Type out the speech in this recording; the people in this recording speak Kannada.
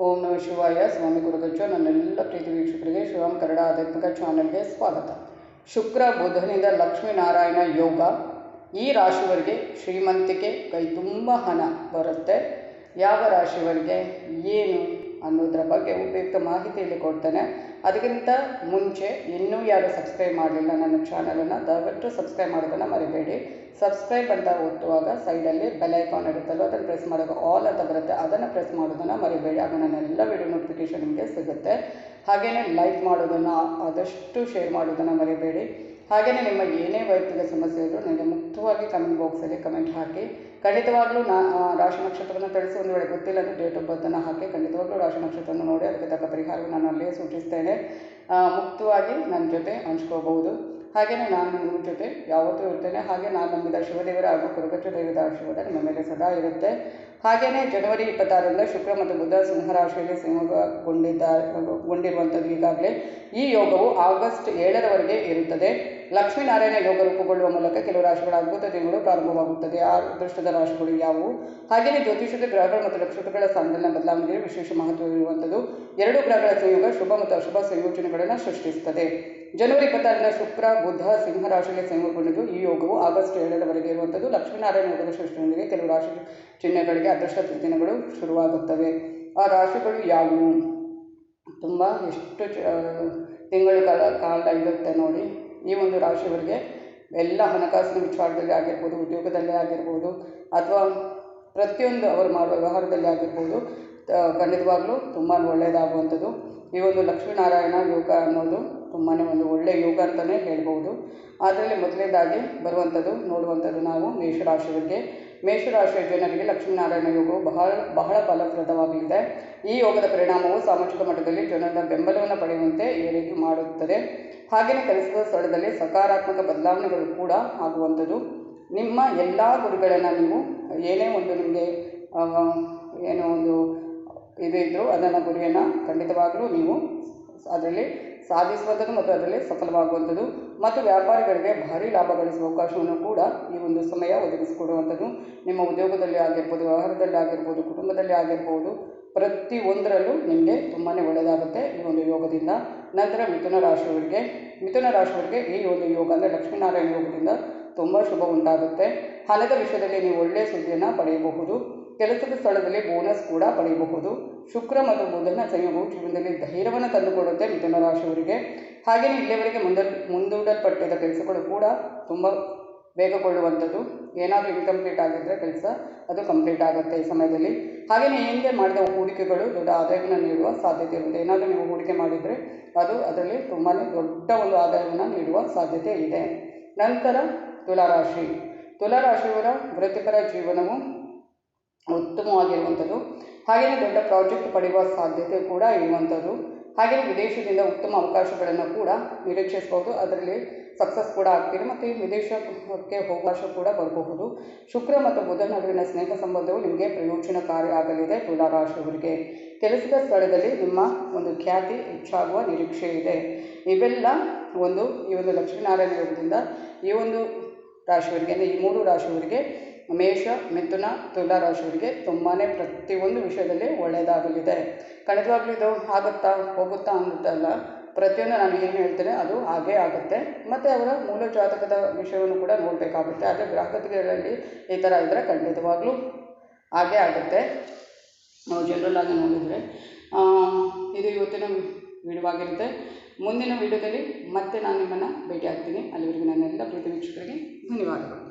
ಓಂ ನಮ ಶಿವಾಯ, ಸ್ವಾಮಿ ಗುರುಗಜ್ಜ, ನನ್ನೆಲ್ಲ ಪ್ರೀತಿ ವೀಕ್ಷಕರಿಗೆ ಶಿವಂ ಕನ್ನಡ ಆಧ್ಯಾತ್ಮಿಕ ಚಾನೆಲ್ಗೆ ಸ್ವಾಗತ. ಶುಕ್ರ, ಬುಧನಿಂದ ಲಕ್ಷ್ಮೀನಾರಾಯಣ ಯೋಗ. ಈ ರಾಶಿವರಿಗೆ ಶ್ರೀಮಂತಿಕೆ ಕೈ ತುಂಬ ಹಣ ಬರುತ್ತೆ. ಯಾವ ರಾಶಿಯವರಿಗೆ? ಏನು? ಅನ್ನೋದರ ಬಗ್ಗೆ ಉಪಯುಕ್ತ ಮಾಹಿತಿಯಲ್ಲಿ ಕೊಡ್ತೇನೆ. ಅದಕ್ಕಿಂತ ಮುಂಚೆ ಇನ್ನೂ ಯಾರು ಸಬ್ಸ್ಕ್ರೈಬ್ ಮಾಡಲಿಲ್ಲ ನನ್ನ ಚಾನಲನ್ನು, ದಯವಿಟ್ಟು ಸಬ್ಸ್ಕ್ರೈಬ್ ಮಾಡೋದನ್ನು ಮರಿಬೇಡಿ. ಸಬ್ಸ್ಕ್ರೈಬ್ ಅಂತ ಒತ್ತುವಾಗ ಸೈಡಲ್ಲಿ ಬೆಲ್ ಐಕಾನ್ ಇರುತ್ತಲ್ಲ ಅದನ್ನು ಪ್ರೆಸ್ ಮಾಡೋದು. ಆಲ್ ಅಂತ ಬರುತ್ತೆ, ಅದನ್ನು ಪ್ರೆಸ್ ಮಾಡೋದನ್ನು ಮರಿಬೇಡಿ. ಆಗ ನನ್ನ ಎಲ್ಲ ವಿಡಿಯೋ ನೋಟಿಫಿಕೇಷನ್ ನಿಮಗೆ ಸಿಗುತ್ತೆ. ಹಾಗೆಯೇ ಲೈಕ್ ಮಾಡೋದನ್ನು, ಆದಷ್ಟು ಶೇರ್ ಮಾಡೋದನ್ನು ಮರಿಬೇಡಿ. ಹಾಗೆಯೇ ನಿಮ್ಮ ಏನೇ ವೈಯಕ್ತಿಕ ಸಮಸ್ಯೆ ಇದ್ದರೂ ನನಗೆ ಮುಕ್ತವಾಗಿ ಕಮೆಂಟ್ ಬಾಕ್ಸಲ್ಲಿ ಕಮೆಂಟ್ ಹಾಕಿ. ಖಂಡಿತವಾಗ್ಲೂ ನಾ ರಾಶಿ ನಕ್ಷತ್ರವನ್ನು ತಿಳಿಸಿ ಒಂದು ವೇಳೆ ಗೊತ್ತಿಲ್ಲ ಅಂದರೆ ಡೇಟ್ ಆಫ್ ಬರ್ತನ್ನು ಹಾಕಿ, ಖಂಡಿತವಾಗ್ಲೂ ರಾಶಿ ನಕ್ಷತ್ರವನ್ನು ನೋಡಿ, ಅದಕ್ಕೆ ತಕ್ಕ ಪರಿಹಾರವನ್ನು ನಾನು ಅಲ್ಲಿಯೇ ಸೂಚಿಸ್ತೇನೆ. ಮುಕ್ತವಾಗಿ ನನ್ನ ಜೊತೆ ಹಂಚ್ಕೋಬಹುದು. ಹಾಗೆಯೇ ನಾನು ನಿಮ್ಮ ಜೊತೆ ಯಾವತ್ತೂ ಇರ್ತೇನೆ. ಹಾಗೆ ನಾನು ನಂಬಿದ ಶಿವದೇವರ ಹಾಗೂ ಕುರುಗಚ್ಚ ದೇವದ ಆಶೀರ್ವಾದ ನಿಮ್ಮ ಮೇಲೆ ಸದಾ ಇರುತ್ತೆ. ಹಾಗೆಯೇ ಜನವರಿ ಇಪ್ಪತ್ತಾರರಿಂದ ಶುಕ್ರ ಮತ್ತು ಬುಧ ಸಿಂಹರಾಶಿಯಲ್ಲಿ ಸಿಂಹಗೊಂಡಿದ್ದಾರೆ, ಗೊಂಡಿರುವಂಥದ್ದು ಈಗಾಗಲೇ ಈ ಯೋಗವು ಆಗಸ್ಟ್ ಏಳರವರೆಗೆ ಇರುತ್ತದೆ. ಲಕ್ಷ್ಮೀನಾರಾಯಣ ಯೋಗ ರೂಪುಗೊಳ್ಳುವ ಮೂಲಕ ಕೆಲವು ರಾಶಿಗಳ ಅದ್ಭುತ ದಿನಗಳು ಪ್ರಾರಂಭವಾಗುತ್ತದೆ. ಆ ಅದೃಷ್ಟದ ರಾಶಿಗಳು ಯಾವುವು? ಹಾಗೆಯೇ ಜ್ಯೋತಿಷದ ಗ್ರಹಗಳು ಮತ್ತು ನಕ್ಷತ್ರಗಳ ಸ್ಥಾನದಲ್ಲಿನ ಬದಲಾವಣೆಗೆ ವಿಶೇಷ ಮಹತ್ವವಿರುವಂಥದ್ದು. ಎರಡು ಗ್ರಹಗಳ ಸಂಯೋಗ ಶುಭ ಮತ್ತು ಅಶುಭ ಸಂಯೋಜನೆಗಳನ್ನು ಸೃಷ್ಟಿಸುತ್ತದೆ ಜನವರಿ ಇಪ್ಪತ್ತಾರರಿಂದ ಶುಕ್ರ, ಬುಧ, ಸಿಂಹ ರಾಶಿಗೆ ಸಂಯೋಗಗೊಂಡಿದ್ದು ಈ ಯೋಗವು ಆಗಸ್ಟ್ ಏಳರವರೆಗೆ ಇರುವಂಥದ್ದು ಲಕ್ಷ್ಮೀನಾರಾಯಣ ಯೋಗದ ಸೃಷ್ಟಿಯೊಂದಿಗೆ ಕೆಲವು ರಾಶಿ ಚಿಹ್ನೆಗಳಿಗೆ ಅದೃಷ್ಟ ದಿನಗಳು ಶುರುವಾಗುತ್ತವೆ. ಆ ರಾಶಿಗಳು ಯಾವುವು ತುಂಬ ಎಷ್ಟು ತಿಂಗಳು ಕಾಲ ಕಾಲ ಇರುತ್ತೆ ನೋಡಿ. ಈ ಒಂದು ರಾಶಿಯವರಿಗೆ ಎಲ್ಲ ಹಣಕಾಸಿನ ವಿಚಾರದಲ್ಲಿ ಆಗಿರ್ಬೋದು, ಉದ್ಯೋಗದಲ್ಲೇ ಆಗಿರ್ಬೋದು, ಅಥವಾ ಪ್ರತಿಯೊಂದು ಅವರು ಮಾಡುವ ವ್ಯವಹಾರದಲ್ಲಿ ಆಗಿರ್ಬೋದು ಖಂಡಿತವಾಗ್ಲೂ ತುಂಬಾ ಒಳ್ಳೆಯದಾಗುವಂಥದ್ದು ಈ ಒಂದು ಲಕ್ಷ್ಮೀನಾರಾಯಣ ಯೋಗ ಅನ್ನೋದು ತುಂಬಾ ಒಂದು ಒಳ್ಳೆಯ ಯೋಗ ಅಂತಲೇ ಹೇಳ್ಬೋದು ಅದರಲ್ಲಿ ಮೊದಲನೇದಾಗಿ ಬರುವಂಥದ್ದು, ನೋಡುವಂಥದ್ದು ನಾವು ಮೇಷರಾಶಿಯವರಿಗೆ. ಮೇಷರಾಶಿಯ ಜನರಿಗೆ ಲಕ್ಷ್ಮೀನಾರಾಯಣ ಯೋಗವು ಬಹಳ ಬಹಳ ಫಲಪ್ರದವಾಗಲಿದೆ. ಈ ಯೋಗದ ಪರಿಣಾಮವು ಸಾಮಾಜಿಕ ಮಟ್ಟದಲ್ಲಿ ಜನರ ಬೆಂಬಲವನ್ನು ಪಡೆಯುವಂತೆ ಏರಿಕೆ ಮಾಡುತ್ತದೆ. ಹಾಗೆಯೇ ಕೆಲಸದ ಸ್ಥಳದಲ್ಲಿ ಸಕಾರಾತ್ಮಕ ಬದಲಾವಣೆಗಳು ಕೂಡ ಆಗುವಂಥದ್ದು. ನಿಮ್ಮ ಎಲ್ಲ ಗುರಿಗಳನ್ನು ನೀವು ಏನೇ ಒಂದು ನಿಮಗೆ ಏನೋ ಒಂದು ಇದು ಇದ್ದರೂ ಅದನ್ನು ಗುರಿಯನ್ನು ಖಂಡಿತವಾಗಲೂ ನೀವು ಅದರಲ್ಲಿ ಸಾಧಿಸುವಂಥದ್ದು ಮತ್ತು ಅದರಲ್ಲಿ ಸಫಲವಾಗುವಂಥದ್ದು ಮತ್ತು ವ್ಯಾಪಾರಿಗಳಿಗೆ ಭಾರಿ ಲಾಭ ಗಳಿಸುವ ಅವಕಾಶವನ್ನು ಕೂಡ ಈ ಒಂದು ಸಮಯ ಒದಗಿಸಿಕೊಡುವಂಥದ್ದು. ನಿಮ್ಮ ಉದ್ಯೋಗದಲ್ಲಿ ಆಗಿರ್ಬೋದು, ವ್ಯವಹಾರದಲ್ಲಿ ಆಗಿರ್ಬೋದು, ಕುಟುಂಬದಲ್ಲಿ ಆಗಿರ್ಬೋದು ಪ್ರತಿಯೊಂದರಲ್ಲೂ ನಿಮಗೆ ತುಂಬಾ ಒಳ್ಳೆಯದಾಗುತ್ತೆ ಈ ಒಂದು ಯೋಗದಿಂದ. ನಂತರ ಮಿಥುನ ರಾಶಿಯವರಿಗೆ ಮಿಥುನ ರಾಶಿಯವರಿಗೆ ಈ ಒಂದು ಯೋಗ ಅಂದರೆ ಲಕ್ಷ್ಮೀನಾರಾಯಣ ಯೋಗದಿಂದ ತುಂಬ ಶುಭ ಉಂಟಾಗುತ್ತೆ. ಹಣದ ವಿಷಯದಲ್ಲಿ ನೀವು ಒಳ್ಳೆಯ ಸುದ್ದಿಯನ್ನು ಪಡೆಯಬಹುದು. ಕೆಲಸದ ಸ್ಥಳದಲ್ಲಿ ಬೋನಸ್ ಕೂಡ ಪಡೆಯಬಹುದು. ಶುಕ್ರ ಮತ್ತು ಬುಧನ ಸಂಯೋಗವು ಜೀವನದಲ್ಲಿ ಧೈರ್ಯವನ್ನು ತಂದುಕೊಡುತ್ತೆ ಮಿಥುನ ರಾಶಿಯವರಿಗೆ ಹಾಗೆಯೇ ಇಲ್ಲಿಯವರೆಗೆ ಮುಂದ, ಮುಂದೂಡಲ್ಪಟ್ಟಿದ್ದ ಕೆಲಸಗಳು ಕೂಡ ತುಂಬ ಬೇಗಗೊಳ್ಳುವಂಥದ್ದು ಏನಾದರೂ ಇನ್ಕಂಪ್ಲೀಟ್ ಆಗಿದ್ದರೆ ಕೆಲಸ ಅದು ಕಂಪ್ಲೀಟ್ ಆಗುತ್ತೆ ಈ ಸಮಯದಲ್ಲಿ. ಹಾಗೆಯೇ ಹಿಂದೆ ಮಾಡಿದ ಹೂಡಿಕೆಗಳು ದೊಡ್ಡ ಆದಾಯವನ್ನು ನೀಡುವ ಸಾಧ್ಯತೆ ಇರುತ್ತೆ ಏನಾದರೂ ನೀವು ಹೂಡಿಕೆ ಮಾಡಿದರೆ ಅದು ಅದರಲ್ಲಿ ತುಂಬಾ ದೊಡ್ಡ ಒಂದು ಆದಾಯವನ್ನು ನೀಡುವ ಸಾಧ್ಯತೆ ಇದೆ. ನಂತರ ತುಲಾರಾಶಿ. ತುಲಾರಾಶಿಯವರ ವೃತ್ತಿಪರ ಜೀವನವು ಉತ್ತಮವಾಗಿರುವಂಥದ್ದು. ಹಾಗೆಯೇ ದೊಡ್ಡ ಪ್ರಾಜೆಕ್ಟ್ ಪಡೆಯುವ ಸಾಧ್ಯತೆ ಕೂಡ ಇರುವಂಥದ್ದು. ಹಾಗೆಯೇ ವಿದೇಶದಿಂದ ಉತ್ತಮ ಅವಕಾಶಗಳನ್ನು ಕೂಡ ನಿರೀಕ್ಷಿಸಬಹುದು ಅದರಲ್ಲಿ ಸಕ್ಸಸ್ ಕೂಡ ಆಗ್ತೀರಿ ಮತ್ತು ವಿದೇಶಕ್ಕೆ ಅವಕಾಶ ಕೂಡ ಬರಬಹುದು. ಶುಕ್ರ ಮತ್ತು ಬುಧ ನಡುವಿನ ಸ್ನೇಹ ಸಂಬಂಧವು ನಿಮಗೆ ಪ್ರಯೋಜನಕಾರಿ ಆಗಲಿದೆ. ತುಲಾರಾಶಿಯವರಿಗೆ ಕೆಲಸದ ಸ್ಥಳದಲ್ಲಿ ನಿಮ್ಮ ಒಂದು ಖ್ಯಾತಿ ಹೆಚ್ಚಾಗುವ ನಿರೀಕ್ಷೆ ಇದೆ. ಇವೆಲ್ಲ ಒಂದು ಈ ಒಂದು ಲಕ್ಷ್ಮೀನಾರಾಯಣ ಯೋಗದಿಂದ ಈ ಒಂದು ರಾಶಿಯವರಿಗೆ, ಅಂದರೆ ಈ ಮೂರು ರಾಶಿಯವರಿಗೆ ಮೇಷ ಮಿಥುನ ತುಲಾ ರಾಶಿಯವರಿಗೆ ತುಂಬಾ ಪ್ರತಿಯೊಂದು ವಿಷಯದಲ್ಲಿ ಒಳ್ಳೆಯದಾಗಲಿದೆ. ಖಂಡಿತವಾಗ್ಲೂ ಇದು ಆಗುತ್ತಾ ಹೋಗುತ್ತಾ ಅಂದ್ಬಿಟ್ಟಲ್ಲ ಪ್ರತಿಯೊಂದು ನಾನು ಏನು ಹೇಳ್ತೇನೆ ಅದು ಹಾಗೇ ಆಗುತ್ತೆ. ಮತ್ತು ಅವರ ಮೂಲ ಜಾತಕದ ವಿಷಯವನ್ನು ಕೂಡ ನೋಡಬೇಕಾಗುತ್ತೆ. ಆದರೆ ಗ್ರಾಹಕತೆಗಳಲ್ಲಿ ಈ ಥರ ಇದ್ದರೆ ಖಂಡಿತವಾಗ್ಲೂ ಹಾಗೇ ಆಗುತ್ತೆ. ನಾವು ಜನರಲ್ ಆಗಿ ನೋಡಿದರೆ ಇದು ಇವತ್ತಿನ ವಿಡಿಯೋವಾಗಿರುತ್ತೆ. ಮುಂದಿನ ವಿಡಿಯೋದಲ್ಲಿ ಮತ್ತೆ ನಾನು ನಿಮ್ಮನ್ನು ಭೇಟಿ ಆಗ್ತೀನಿ. ಅಲ್ಲಿವರೆಗೂ ನನ್ನೆಲ್ಲ ಪ್ರೀತಿ ವೀಕ್ಷಕರಿಗೆ ಧನ್ಯವಾದಗಳು.